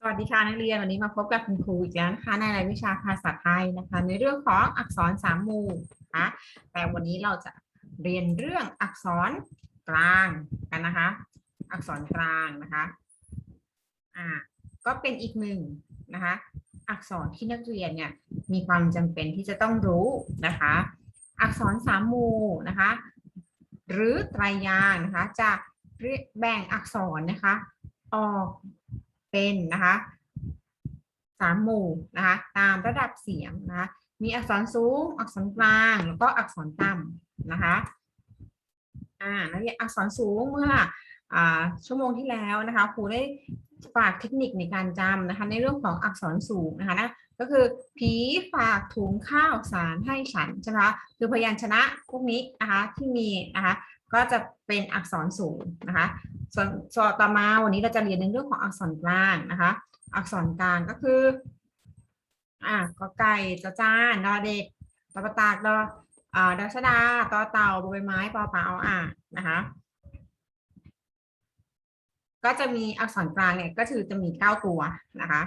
สวัสดีค่ะนักเรียนวันนี้มาพบกับคุณครูอีกแล้วนะคะในรายวิชาภาษาไทยนะคะ ในเรื่องของอักษรสามหมู่นะคะแต่วันนี้เราจะเรียนเรื่องอักษรกลางกันนะคะ อักษรกลางนะคะอ่าก็เป็นอีกหนึ่งนะคะ อักษรที่นักเรียนเนี่ยมีความจำเป็นที่จะต้องรู้นะคะ อักษรสามหมู่นะคะ หรือไตรยางค์นะคะจะแบ่งอักษรนะคะ ออก เป็นนะคะสามหมู่นะคะ ตามระดับเสียงนะคะ มีอักษรสูง อักษรกลาง แล้วก็อักษรต่ำนะคะอ่านักเรียนอักษรสูงเมื่ออ่าชั่วโมงที่แล้วนะคะครูได้ฝากเทคนิคในการจำนะคะ ในเรื่องของอักษรสูงนะคะนะ ก็คือผีฝากถุงข้าวสารให้ฉันใช่ไหมคะคือพยัญชนะพวกนี้นะคะที่มีนะคะก็จะเป็นอักษรสูงนะคะส่วนส่วนต่อมาวันนี้เราจะเรียนในเรื่องของอักษรกลางนะคะ อักษรกลางก็คืออ่ากอไก่จอจานดอเด็กตอปตากดออ่าดอชดาตอเต่าใบไม้ปอปลาเอาอ่างนะคะ ก็จะมีอักษรกลางเนี่ยก็คือจะมีเก้าตัวนะคะ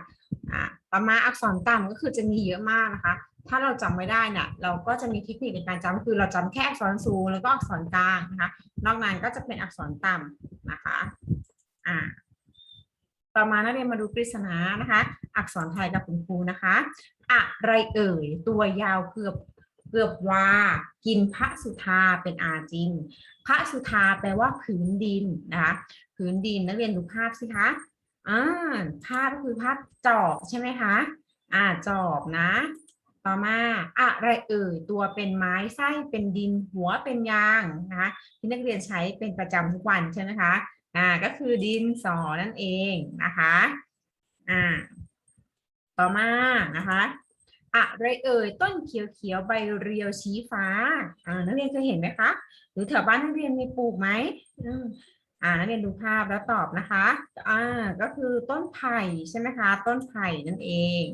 อ่าต่อมาอักษรต่ำก็คือจะมีเยอะมากนะคะ ถ้าเราจำไม่ได้เนี่ยเราก็จะมีเทคนิคในการจำก็คือเราจำแค่อักษรสูงแล้วก็อักษรกลางนะคะ นอกนั้นก็จะเป็นอักษรต่ำนะคะอ่าต่อมานักเรียนมาดูปริศนานะคะ อักษรไทยกับคุณครูนะคะ อะไรเอ่ย ตัวยาวเกือบ เกือบวา กินพระสุธาเป็นอาจิน พระสุธาแปลว่าผืนดินนะคะผืนดินนักเรียนดูภาพสิคะอ่าภาพก็คือภาพจอบใช่ไหมคะอ่าจอบนะ ต่อมาอะไรเอ่ยตัวเป็นไม้ไส้เป็นดินหัวเป็นยางนะคะที่นักเรียนใช้เป็นประจำทุกวันใช่ไหมคะอ่าก็คือดินสอนั่นเองนะคะอ่าต่อมานะคะ อะไรเอ่ยต้นเขียวๆใบเรียวชี้ฟ้าอ่านักเรียนเคยเห็นไหมคะ หรือแถวบ้านนักเรียนมีปลูกไหมอ่านักเรียนดูภาพแล้วตอบนะคะอ่าก็คือต้นไผ่ใช่ไหมคะ ต้นไผ่นั่นเอง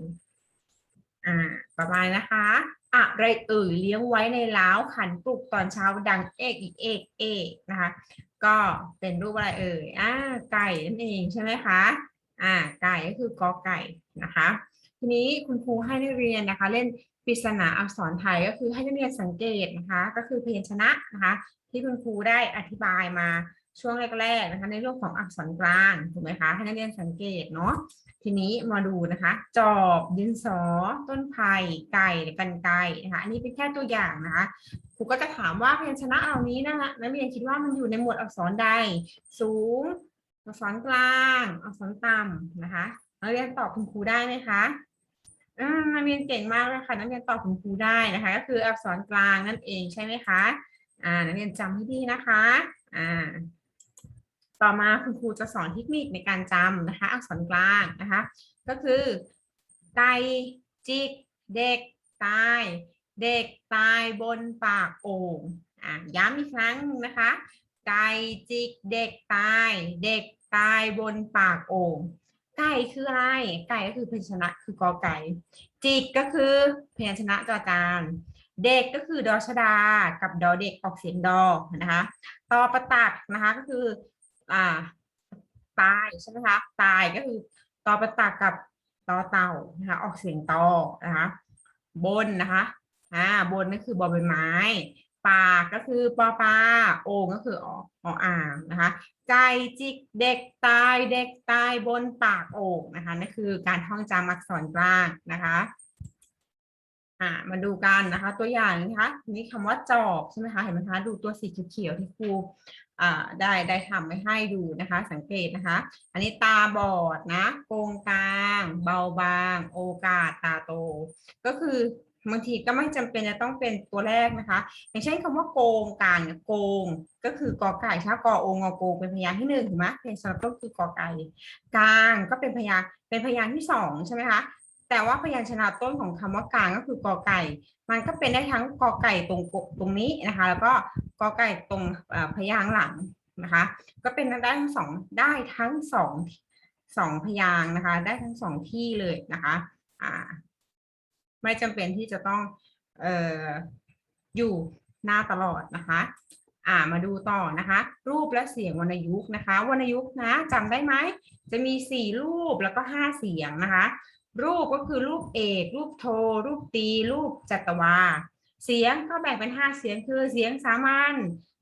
อ่าต่อไปนะคะอะไรเอ่ยเลี้ยงไว้ในล้าขันปลุกตอนเช้าดังเอกอีกเอกเอกนะคะ ก็เป็นรูปอะไรเอ่ยอ่าไก่นั่นเองใช่ไหมคะอ่าไก่ก็คือกอไก่นะคะ ทีนี้คุณครูให้นักเรียนนะคะ เล่นปริศนาอักษรไทยก็คือให้นักเรียนสังเกตนะคะ ก็คือพยัญชนะนะคะ ที่คุณครูได้อธิบายมาช่วงแรกๆนะคะ ในเรื่องของอักษรกลางถูกไหมคะให้นักเรียนสังเกตเนาะทีนี้มาดูนะคะ จอบดินสอ ต้นไผ่ไก่กันไก่นะคะอันนี้เป็นแค่ตัวอย่างนะคะครูก็จะถามว่าพยัญชนะเหล่านี้นะคะนักเรียนคิดว่ามันอยู่ในหมวดอักษรใด สูง อักษรกลาง อักษรต่ำนะคะนักเรียนตอบคุณครูได้ไหมคะ อ่านักเรียนเก่งมากเลยค่ะนักเรียนตอบคุณครูได้นะคะ ก็คืออักษรกลางนั่นเองใช่ไหมคะ อ่านักเรียนจำให้ดีนะคะ อ่า ต่อมาคุณครูจะสอนเทคนิคในการจำนะคะ อักษรกลางนะคะ ก็คือไก่จิกเด็กตาย เด็กตายบนปากโอ่งอะย้ำอีกครั้งหนึ่งนะคะไก่จิกเด็กตาย เด็กตายบนปากโอ่ง ไก่คืออะไร ไก่ก็คือพยัญชนะคือกอไก่ จิกก็คือพยัญชนะจอจานเด็กก็คือดอชดา กับดอเด็กออกเสียงดอนะคะตอประตักนะคะก็คืออ่าตายใช่ไหมคะตายก็คือตอประตักกับตอเต่านะคะออกเสียงตอนะคะบนนะคะอ่าบนก็คือบอใบไม้ปากก็คือปอปลาโอ่งก็คืออออ่างนะคะ ไก่จิกเด็กตายเด็กตายบนปากโอ่งนะคะนั่นคือการท่องจำอักษรกลางนะคะอ่ามาดูกันนะคะ ตัวอย่างนะคะนี่คำว่าจอบใช่ไหมคะเห็นไหมคะดูตัวสีเขียวๆที่ครูอ่าได้ได้ทำไว้ให้ดูนะคะ สังเกตนะคะ อันนี้ตาบอดนะโกงกลาง เบาบาง โอกาสตาโต ก็คือ บางทีก็ไม่จำเป็นจะต้องเป็นตัวแรกนะคะ อย่างเช่นคำว่าโกงกางเนี่ยโกง ก็คือกอไก่ถ้ากอโองอโกงเป็นพยางค์ที่หนึ่งถูกไหมเป็นสระต้นคือกอไก่กลางก็เป็นพยางค์เป็นพยางค์ที่สองใช่ไหมคะแต่ว่าพยัญชนะต้นของคำว่ากลางก็คือกอไก่ มันก็เป็นได้ทั้งกอไก่ตรงตรงนี้นะคะ แล้วก็กอไก่ตรงพยางหลังนะคะ ก็เป็นได้ทั้งสองได้ทั้งสองสองพยางนะคะ ได้ทั้งสองที่เลยนะคะ อ่า ไม่จำเป็นที่จะต้องเอ่ออยู่หน้าตลอดนะคะอ่ามาดูต่อนะคะ รูปและเสียงวรรณยุกต์นะคะวรรณยุกต์นะจำได้ไหมจะมีสี่รูปแล้วก็ห้าเสียงนะคะ รูปก็คือรูปเอก รูปโท รูปตี รูปจัตวา เสียงก็แบ่งเป็นห้าเสียงคือเสียงสามัญ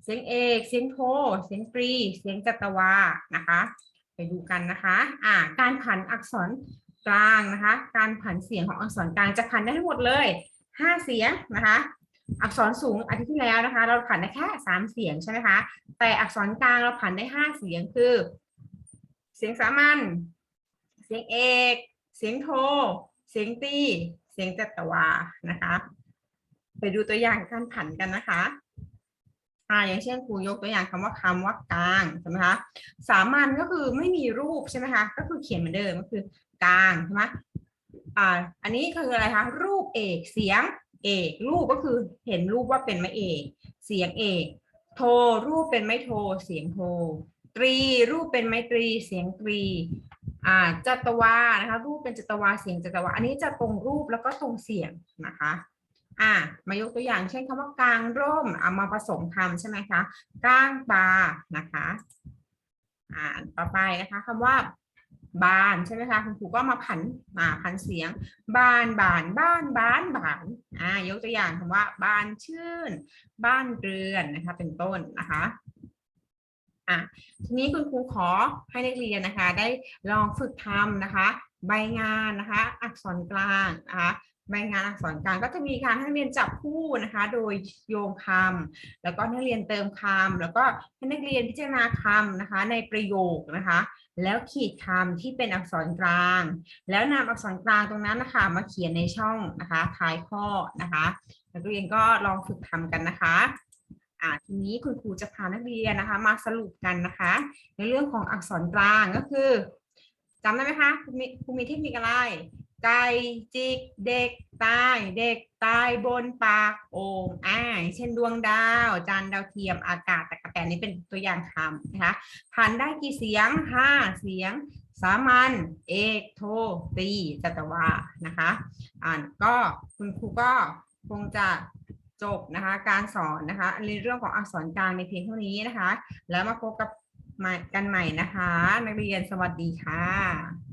เสียงเอก เสียงโท เสียงตรี เสียงจัตวานะคะ ไปดูกันนะคะอ่าการผันอักษร กลางนะคะ การผันเสียงของอักษรกลางจะผันได้ทั้งหมดเลยห้าเสียงนะคะ อักษรสูงอาทิตย์ที่แล้วนะคะ เราผันได้แค่สามเสียงใช่ไหมคะแต่อักษรกลางเราผันได้ห้าเสียงคือ เสียงสามัญเสียงเอก เสียงโท เสียงตี เสียงจัตวานะคะ ไปดูตัวอย่างการผันกันนะคะ อ่าอย่างเช่นครูยกตัวอย่างคำว่าคำว่ากลางใช่ไหมคะสามัญก็คือไม่มีรูปใช่ไหมคะก็คือเขียนเหมือนเดิมก็คือกลางใช่ไหมอ่าอันนี้คืออะไรคะรูปเอกเสียงเอกรูปก็คือเห็นรูปว่าเป็นไม้เอก เสียงเอก โทรูปเป็นไม้โทเสียงโทตรีรูปเป็นไม้ตรีเสียงตรีอ่าจัตวานะคะรูปเป็นจัตวาเสียงจัตวาอันนี้จะตรงรูปแล้วก็ตรงเสียงนะคะ อ่ามายกตัวอย่างเช่นคำว่ากลางร่มเอามาผสมคำใช่ไหมคะกลางปลานะคะอ่าต่อไปนะคะคำว่าบานใช่ไหมคะคุณครูก็มาผันมาผันเสียง บานบานบ้านบ้านบานอ่ายกตัวอย่างคำว่า บานชื่น บ้านเรือนนะคะเป็นต้นนะคะอะทีนี้คุณครูขอให้นักเรียนนะคะ ได้ลองฝึกทำนะคะ ใบงานนะคะ อักษรกลางนะคะ ใบงานอักษรกลางก็จะมีการให้นักเรียนจับคู่นะคะ โดยโยงคำแล้วก็นักเรียนเติมคำแล้วก็ให้นักเรียนพิจารณาคำนะคะ ในประโยคนะคะ แล้วขีดคำที่เป็นอักษรกลาง แล้วนำอักษรกลางตรงนั้นนะคะ มาเขียนในช่องนะคะท้ายข้อนะคะ นักเรียนก็ลองฝึกทำกันนะคะอ่าทีนี้คุณครูจะพานักเรียนนะคะ มาสรุปกันนะคะ ในเรื่องของอักษรกลางก็คือจำได้ไหมคะครูมีครูมีเทคนิคอะไร ไก่จิกเด็กตาย เด็กตายบนปากโอ่งอ่าองเช่นดวงดาว จานดาวเทียมอากาศตะกะแตนนี่เป็นตัวอย่างคำนะคะผ่านได้กี่เสียงห้าเสียง สามัญเอกโทตีจัตวานะคะอ่านก็คุณครูก็คงจะจบนะคะการสอนนะคะในเรื่องของอักษรกลางในเพียงเท่านี้นะคะ แล้วมาพบกับกันใหม่นะคะ นักเรียนสวัสดีค่ะ